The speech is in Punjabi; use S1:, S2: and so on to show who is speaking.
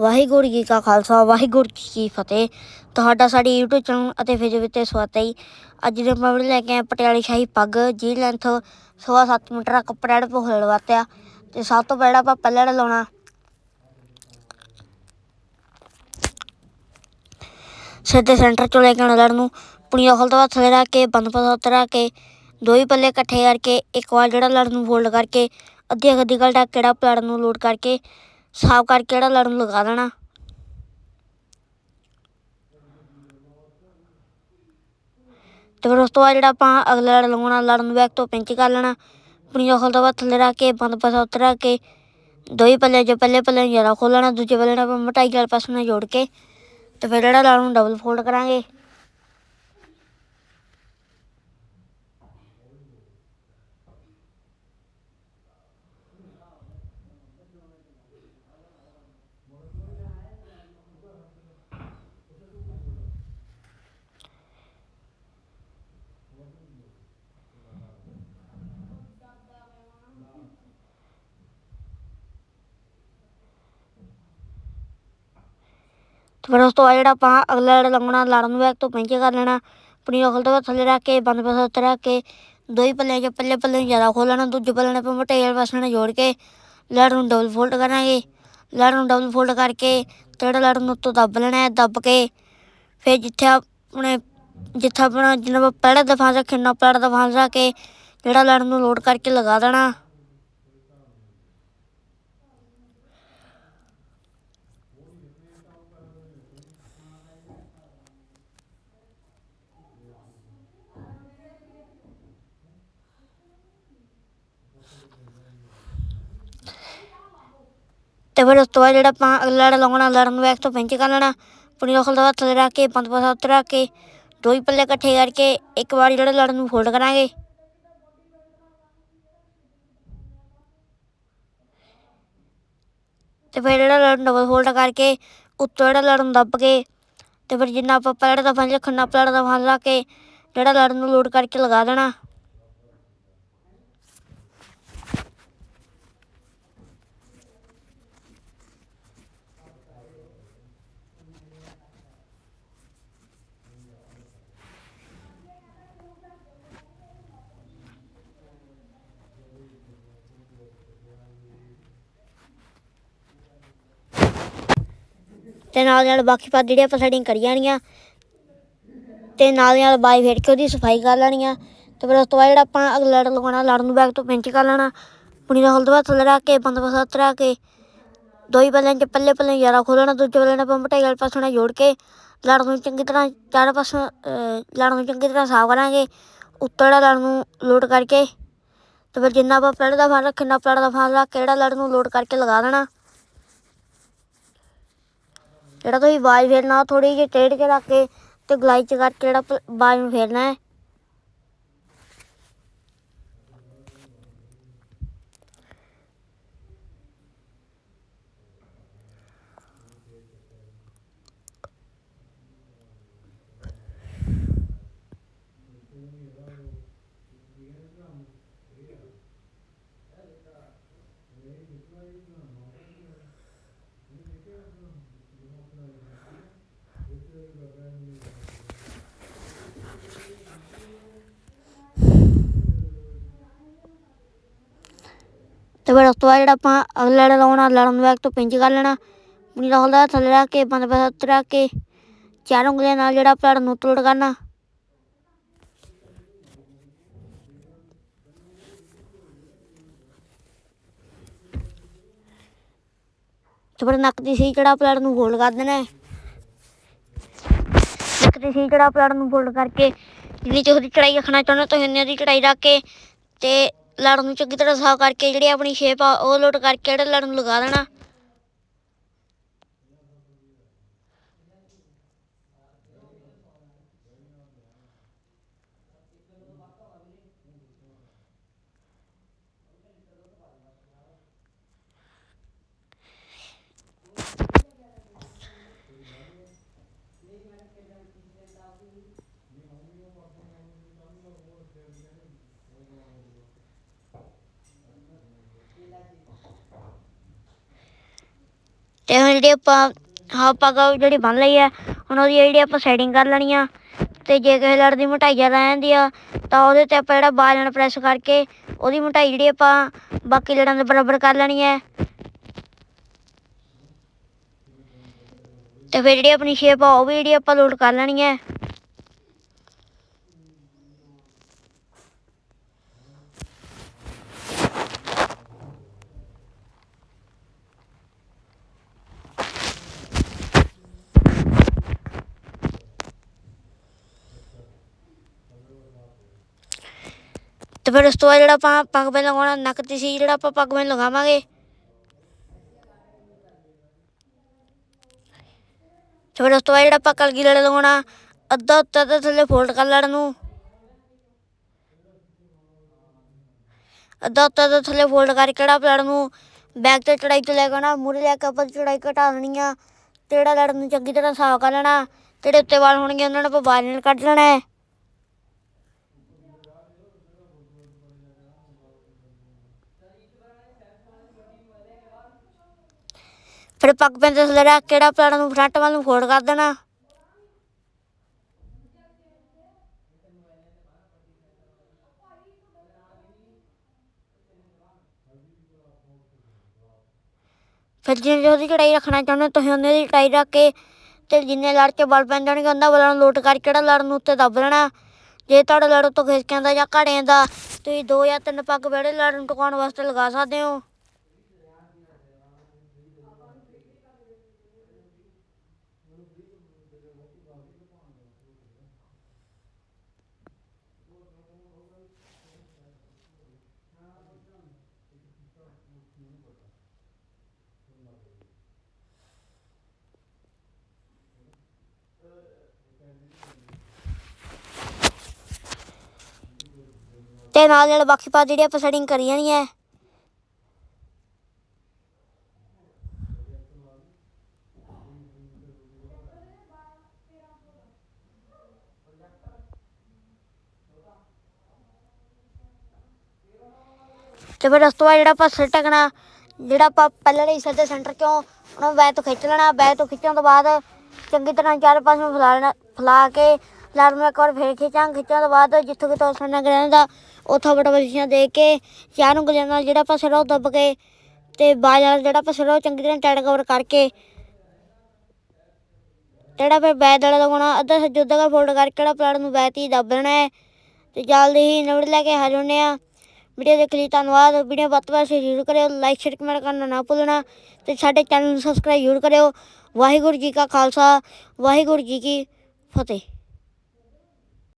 S1: ਵਾਹਿਗੁਰੂ ਜੀ ਕਾ ਖਾਲਸਾ, ਵਾਹਿਗੁਰੂ ਜੀ ਕੀ ਫਤਿਹ। ਤੁਹਾਡਾ ਸਾਡੇ YouTube ਚੈਨਲ ਅਤੇ ਫੇਸਬੁੱਕ ਤੇ ਸਵਾਗਤ ਹੈ ਜੀ। ਅੱਜ ਦੇ ਮੈਂ ਲੈ ਕੇ ਆਇਆ ਪਟਿਆਲੇ ਸ਼ਾਹੀ ਪੱਗ ਜੀ ਲੈਂਥ ਸਵਾ ਸੱਤ ਮੀਟਰ ਆ, ਕੱਪੜਾ ਜਿਹੜਾ ਪੋਹਲ ਲਵਾਤਿਆ ਤੇ ਸਭ ਤੋਂ ਪਹਿਲਾਂ ਆਪਾਂ ਪਹਿਲਾਂ ਜਿਹੜਾ ਲਾਉਣਾ। ਸਿੱਧੇ ਸੈਂਟਰ ਚੋਂ ਲੈ ਕੇ ਆਉਣਾ ਲੜ ਨੂੰ। ਪੁਣੀ ਹਲ ਤੋਂ ਬਾਅਦ ਥੱਲੇ ਰੱਖ ਕੇ, ਬੰਦ ਪਾਸਾ ਉੱਤੇ ਕੇ। ਦੋ ਹੀ ਪੱਲੇ ਇਕੱਠੇ ਕਰਕੇ, ਇੱਕ ਵਾਰ ਜਿਹੜਾ ਲੜ ਨੂੰ ਫੋਲਡ ਕਰਕੇ ਅੱਧੀ ਅੱਧੀ ਗਲ ਢੱਕ ਕਿਹੜਾ ਪਲੜ ਨੂੰ ਲੋਡ ਕਰਕੇ। ਸਾਫ਼ ਕਰਕੇ ਜਿਹੜਾ ਲੜ ਨੂੰ ਲਗਾ ਦੇਣਾ? ਤੇ ਫਿਰ ਉਸ ਤੋਂ ਬਾਅਦ ਜਿਹੜਾ ਆਪਾਂ ਅਗਲਾ ਲੜ ਲਗਾਉਣਾ ਲੜਨ ਨੂੰ ਬੈਕ ਤੋਂ ਪਿੰਚ ਕਰ ਲੈਣਾ, ਆਪਣੀ ਹਲ ਤੋਂ ਬਾਅਦ ਥੱਲੇ ਰੱਖ ਕੇ, ਬੰਦ ਪਾਸਾ ਉੱਤੇ ਕੇ ਦੋ ਹੀ ਪੱਲੇ ਜੋ ਪਹਿਲੇ ਪੱਲੇ ਨੂੰ ਜ਼ਿਆਦਾ ਖੋਲਣਾ ਦੂਜੇ ਪੱਲੇ ਨਾਲ ਆਪਾਂ ਮਟਾਈ ਵਾਲੇ ਪਾਸੇ ਨਾਲ ਜੋੜ ਕੇ, ਤੇ ਫਿਰ ਜਿਹੜਾ ਲੜ ਨੂੰ ਡਬਲ ਫੋਲਡ ਕਰਾਂਗੇ। ਫਿਰ ਉਸ ਤੋਂ ਬਾਅਦ ਜਿਹੜਾ ਆਪਾਂ ਅਗਲਾ ਲੜ ਲੰਘਣਾ ਲੜ ਨੂੰ ਬੈਕ ਤੋਂ ਪਿੰਚ ਕਰ ਲੈਣਾ, ਆਪਣੀ ਅਕਲ ਤੋਂ ਥੱਲੇ ਰੱਖ ਕੇ, ਬੰਦ ਪਾਸਾ ਉੱਤੇ ਰੱਖ ਕੇ ਦੋ ਹੀ ਪੱਲੇ ਚ ਪੱਲੇ ਪੱਲੇ ਨੂੰ ਜ਼ਿਆਦਾ ਲੈਣਾ, ਦੂਜੇ ਪੱਲੇ ਨਾਲ ਆਪਾਂ ਮਟੇਲ ਪਾਸੇ ਨਾਲ ਜੋੜ ਕੇ ਲੜ ਨੂੰ ਡਬਲ ਫੋਲਡ ਕਰਾਂਗੇ। ਲੜ ਨੂੰ ਡਬਲ ਫੋਲਡ ਕਰਕੇ ਤੇ ਜਿਹੜਾ ਲੜ ਨੂੰ ਉੱਤੋਂ ਦੱਬ ਲੈਣਾ ਹੈ, ਦੱਬ ਕੇ, ਫਿਰ ਜਿੱਥੇ ਆਪਣੇ, ਜਿੱਥੇ ਆਪਣਾ ਜਿੰਨਾ ਆਪਾਂ ਪਹਿਲਾ ਦਫਾ ਰੱਖਿਆ ਨਾ ਪਹਿਲਾ ਦਫਾ ਰੱਖ ਕੇ, ਜਿਹੜਾ ਲੜ ਨੂੰ ਲੋਡ ਕਰਕੇ ਲਗਾ ਦੇਣਾ। ਤੇ ਫਿਰ ਉਸ ਤੋਂ ਬਾਅਦ ਜਿਹੜਾ ਆਪਾਂ ਲੜ ਲਾਉਣਾ ਲੜਨ ਨੂੰ ਬੈਕ ਤੋਂ ਪਿੰਚ ਕਰ ਲੈਣਾ। ਆਪਣੀ ਰੋਖਲ ਦਾ ਹੱਥ ਰੱਖ ਕੇ, ਪੰਜ ਪਾਸਾ ਉੱਤੇ ਰੱਖ ਕੇ, ਦੋ ਹੀ ਪੱਲੇ ਇਕੱਠੇ ਕਰਕੇ, ਇੱਕ ਵਾਰ ਜਿਹੜਾ ਲੜਨ ਨੂੰ ਫੋਲਡ ਕਰਾਂਗੇ। ਤੇ ਫਿਰ ਜਿਹੜਾ ਲੜਨ ਡਬਲ ਫੋਲਡ ਕਰਕੇ, ਉੱਤੋਂ ਜਿਹੜਾ ਲੜਨ ਦੱਬ ਕੇ, ਤੇ ਫਿਰ ਜਿੰਨਾ ਆਪਾਂ ਪਹਿਲਾਂ ਦਾ ਫੰਜ ਰੱਖਣਾ ਪਹਿਲਾਂ ਦਾ ਫੰਜ ਲਾ ਕੇ, ਜਿਹੜਾ ਲੜਨ ਨੂੰ ਲੋਡ ਕਰਕੇ ਲਗਾ ਦੇਣਾ। ਤੇ ਨਾਲ ਦੀ ਨਾਲ ਬਾਕੀ ਪਾ ਜਿਹੜੀਆਂ ਆਪਾਂ ਸੈਟਿੰਗ ਕਰੀ ਜਾਣੀਆਂ ਤੇ ਨਾਲ ਦੀ ਨਾਲ ਬਾਈ ਫੇਰ ਕੇ ਉਹਦੀ ਸਫ਼ਾਈ ਕਰ ਲੈਣੀ ਆ, ਤੇ ਫਿਰ ਉਸ ਤੋਂ ਬਾਅਦ ਜਿਹੜਾ ਆਪਾਂ ਅਗਲਾ ਲੜ ਲਗਾਉਣਾ ਲੜ ਨੂੰ ਬੈਕ ਤੋਂ ਪਿੰਚ ਕਰ ਲੈਣਾ ਪੁਣੀ ਦਾ ਹਲ ਤੋਂ ਬਾਅਦ ਥੱਲੇ ਰੱਖ ਕੇ ਬੰਦ ਪਾਸਾ ਉੱਤੇ ਕੇ, ਦੋ ਹੀ ਪੱਲਿਆਂ 'ਚ ਪੱਲੇ ਪੱਲੇ ਜ਼ਿਆਦਾ ਖੋਲਣਾ, ਦੂਜੇ ਪੱਲੇ ਨਾਲ ਆਪਾਂ ਮਟਾਈ ਵਾਲੇ ਪਾਸੇ ਨਾਲ ਜੋੜ ਕੇ, ਲੜ ਨੂੰ ਚੰਗੀ ਤਰ੍ਹਾਂ ਚਾਰੇ ਪਾਸੋਂ ਲੜ ਨੂੰ ਚੰਗੀ ਤਰ੍ਹਾਂ ਸਾਫ਼ ਕਰਾਂਗੇ, ਉੱਤੋਂ ਜਿਹੜਾ ਲੜ ਨੂੰ ਲੋਡ ਕਰਕੇ, ਤੇ ਫਿਰ ਜਿੰਨਾ ਆਪਾਂ ਪਹਿਲੇ ਦਾ ਫਾਨ ਰੱਖਣਾ ਪਹਿਲੇ ਦਾ ਫਾਨ ਰੱਖ ਕੇ ਜਿਹੜਾ ਲੜ ਨੂੰ ਲੋਡ ਕਰਕੇ ਲਗਾ ਦੇਣਾ। ਜਿਹੜਾ ਤੁਸੀਂ ਬਾਜ ਫੇਰਨਾ ਥੋੜੀ ਜਿਹੀ ਟੇਢ ਕੇ ਰੱਖ ਕੇ ਤੇ ਗਲਾਈ ਚ ਕਰਕੇ ਜਿਹੜਾ ਪ- ਬਾਜ ਨੂੰ ਫੇਰਨਾ ਹੈ। ਤੇ ਫਿਰ ਉਸ ਤੋਂ ਬਾਅਦ ਜਿਹੜਾ ਆਪਾਂ ਅਗਲਾ ਲੜ ਲਾਉਣਾ ਲੜਨ ਨੂੰ ਬੈਕ ਤੋਂ ਪਿੰਚ ਕਰ ਲੈਣਾ। ਆਪਣੀ ਰਾਹੁਲ ਦਾ ਥੱਲੇ ਰੱਖ ਕੇ, ਬੰਦ ਪਾਸਾ ਉੱਤੇ ਰੱਖ ਕੇ, ਚਾਰ ਉਂਗਲੀਆਂ ਨਾਲ ਜਿਹੜਾ ਪਲੜ ਨੂੰ ਤੋੜ ਕਰਨਾ। ਤੇ ਫਿਰ ਨੱਕ ਦੀ ਸੀ ਜਿਹੜਾ ਪਲੜ ਨੂੰ ਫੋਲਡ ਕਰ ਦੇਣਾ ਹੈ। ਨੱਕ ਦੀ ਸੀ ਜਿਹੜਾ ਪਲੜ ਨੂੰ ਫੋਲਡ ਕਰਕੇ, ਜਿੰਨੀ ਤੁਸੀਂ ਚੜਾਈ ਰੱਖਣਾ ਚਾਹੁੰਦੇ ਹੋ, ਤੁਸੀਂ ਉਨੀ ਦੀ ਚੜਾਈ ਰੱਖ ਕੇ ਤੇ ਲੜਨ ਨੂੰ ਚੰਗੀ ਤਰ੍ਹਾਂ ਸਾਫ਼ ਕਰਕੇ ਜਿਹੜੀ ਆਪਣੀ ਸ਼ੇਪ ਆ, ਉਹ ਲੋਡ ਕਰਕੇ ਜਿਹੜਾ ਲੜਨ ਨੂੰ ਲਗਾ ਦੇਣਾ। ਜਿਹੜੀ ਆਪਾਂ ਹਾਂ ਪੱਗ ਜਿਹੜੀ ਬਣ ਲਈ ਹੈ, ਹੁਣ ਉਹਦੀ ਜਿਹੜੀ ਆਪਾਂ ਸੈਟਿੰਗ ਕਰ ਲੈਣੀ ਆ, ਤੇ ਜੇ ਕਿਸੇ ਲੜ ਦੀ ਮੋਟਾਈ ਜ਼ਿਆਦਾ ਆ ਆ, ਤਾਂ ਉਹਦੇ ਤੇ ਆਪਾਂ ਜਿਹੜਾ ਬਾਲ ਨਾਲ ਪ੍ਰੈਸ ਕਰਕੇ, ਉਹਦੀ ਮੋਟਾਈ ਜਿਹੜੀ ਆਪਾਂ ਬਾਕੀ ਲੜਾਂ ਦੇ ਬਰਾਬਰ ਕਰ ਲੈਣੀ ਹੈ। ਤੇ ਫਿਰ ਜਿਹੜੀ ਆਪਣੀ ਸ਼ੇਪ ਆ, ਉਹ ਵੀ ਜਿਹੜੀ ਆਪਾਂ ਲੋਡ ਕਰ ਲੈਣੀ ਹੈ। ਤੇ ਫਿਰ ਉਸ ਤੋਂ ਬਾਅਦ ਜਿਹੜਾ ਆਪਾਂ ਪੱਗ ਬੰਨ ਲਗਾਉਣਾ, ਨੱਕ ਤੇ ਸੀ, ਜਿਹੜਾ ਆਪਾਂ ਪੱਗ ਬੰਨ ਲਗਾਵਾਂਗੇ। ਤੇ ਫਿਰ ਉਸ ਤੋਂ ਬਾਅਦ ਜਿਹੜਾ ਆਪਾਂ ਕਲਗੀ ਲੜ ਲਗਾਉਣਾ, ਅੱਧਾ ਉੱਤੇ ਤੇ ਥੱਲੇ ਫੋਲਡ ਕਰ ਲੈਣ ਨੂੰ। ਅੱਧਾ ਉੱਤੇ ਤੇ ਥੱਲੇ ਫੋਲਡ ਕਰਕੇ ਜਿਹੜਾ ਲੜ ਨੂੰ ਬੈਕ ਤੇ ਚੜਾਈ ਤੋਂ ਲੈ ਕੇ ਆਉਣਾ ਮੂਰੇ ਲੈ ਕੇ ਆਪਾਂ ਚੜਾਈ ਘਟਾ ਲੈਣੀ ਆ ਤੇੜਾ ਜਿਹੜਾ ਲੜ ਨੂੰ ਚੰਗੀ ਤਰ੍ਹਾਂ ਸਾਫ਼ ਕਰ ਲੈਣਾ ਜਿਹੜੇ ਉੱਤੇ ਵਾਲ ਹੋਣਗੇ ਉਹਨਾਂ ਨੂੰ ਆਪਾਂ ਬਾਹਰ ਨਾਲ ਕੱਢ ਲੈਣਾ ਹੈ। ਫਿਰ ਪੱਗ ਪੈਂਦੇ ਥੱਲੇ ਰੱਖ ਕਿਹੜਾ ਜਿਹੜਾ ਨੂੰ ਫਰੰਟ ਵੱਲ ਨੂੰ ਫੋਲਡ ਕਰ ਦੇਣਾ। ਫਿਰ ਜਿੰਨੇ ਉਹਦੀ ਚੜਾਈ ਰੱਖਣਾ ਚਾਹੁੰਦੇ ਹੋ, ਤੁਸੀਂ ਉਹਨੇ ਦੀ ਚੜਾਈ ਰੱਖ ਕੇ ਤੇ ਜਿੰਨੇ ਲੜ ਕੇ ਬਲ ਪੈਣ ਜਾਣਗੇ ਉਹਨਾਂ ਬਲਾਂ ਨੂੰ ਲੋਟ ਕਰਕੇ ਕਿਹੜਾ ਲੜਨ ਨੂੰ ਉੱਤੇ ਦੱਬ ਲੈਣਾ। ਜੇ ਤੁਹਾਡਾ ਲੜ ਤੋਂ ਖਿਸਕ ਦਾ ਜਾਂ ਘੜਿਆਂ ਦਾ, ਤੁਸੀਂ ਦੋ ਜਾਂ ਤਿੰਨ ਪੱਗ ਬੜੇ ਲੜਨ ਨੂੰ ਵਾਸਤੇ ਲਗਾ ਸਕਦੇ ਹੋ। ਤੇ ਨਾਲ ਨਾਲ ਬਾਕੀ ਪਾ ਜਿਹੜੀ ਆਪਾਂ ਸੈਟਿੰਗ ਕਰੀ ਜਾਣੀ ਹੈ ਤੇ ਫਿਰ ਉਸ ਤੋਂ ਬਾਅਦ ਜਿਹੜਾ ਆਪਾਂ ਸਿਰ ਟਕਣਾ ਜਿਹੜਾ ਆਪਾਂ ਪਹਿਲਾਂ ਲਈ ਹਿੱਸੇ ਦੇ ਸੈਂਟਰ ਕਿਉਂ, ਉਹਨਾਂ ਬੈ ਤੋਂ ਖਿੱਚ ਲੈਣਾ ਬੈ ਤੋਂ ਖਿੱਚਣ ਤੋਂ ਬਾਅਦ ਚੰਗੀ ਤਰ੍ਹਾਂ ਚਾਰ ਪਾਸੇ ਨੂੰ ਫੈਲਾ ਲੈਣਾ, ਫੈਲਾ ਕੇ ਲੜ ਮੈਂ ਇੱਕ ਵਾਰ ਫੇਰ ਖਿੱਚਾਂ ਖਿੱਚਣ ਤੋਂ ਬਾਅਦ ਜਿੱਥੋਂ ਕਿ ਤੋਂ ਸੰਨਾ ਦਾ ਉੱਥੋਂ ਬਟਾ ਪੋਜੀਸ਼ਨ ਦੇ ਕੇ ਚਾਰ ਨੂੰ ਗਲਿਆਂ ਨਾਲ ਜਿਹੜਾ ਪਾਸੇ ਉਹ ਦੱਬ ਕੇ ਤੇ ਬਾਜ਼ਾਰ ਜਿਹੜਾ ਪਸੜਾ ਉਹ ਚੰਗੀ ਤਰ੍ਹਾਂ ਟਾਈਟ ਕਵਰ ਕਰਕੇ ਜਿਹੜਾ ਫਿਰ ਬੈਕ ਦੜਾ ਲਗਾਉਣਾ, ਅੱਧਾ ਸੱਜਾ ਅੱਧਾ ਫੋਲਡ ਕਰਕੇ ਜਿਹੜਾ ਪਲਾਟ ਨੂੰ ਬੈਤੀ ਹੀ ਦੱਬ ਦੇਣਾ ਹੈ। ਤੇ ਜਲਦੀ ਹੀ ਨਵੜ ਲੈ ਕੇ ਹਾਜ਼ਰ ਹੁੰਦੇ ਆ ਵੀਡੀਓ ਦੇਖ ਲਈ ਧੰਨਵਾਦ। ਵੀਡੀਓ ਵੱਧ ਤੋਂ ਵੱਧ ਜ਼ਰੂਰ ਕਰਿਓ। ਲਾਈਕ ਸ਼ੇਅਰ ਕਮੈਂਟ ਕਰਨਾ ਨਾ ਭੁੱਲਣਾ। ਤੇ ਸਾਡੇ ਚੈਨਲ ਨੂੰ ਸਬਸਕ੍ਰਾਈਬ ਜ਼ਰੂਰ ਕਰਿਓ। ਵਾਹਿਗੁਰੂ ਜੀ ਕਾ ਖਾਲਸਾ। ਵਾਹਿਗੁਰੂ ਜੀ ਕੀ ਫਤਿਹ।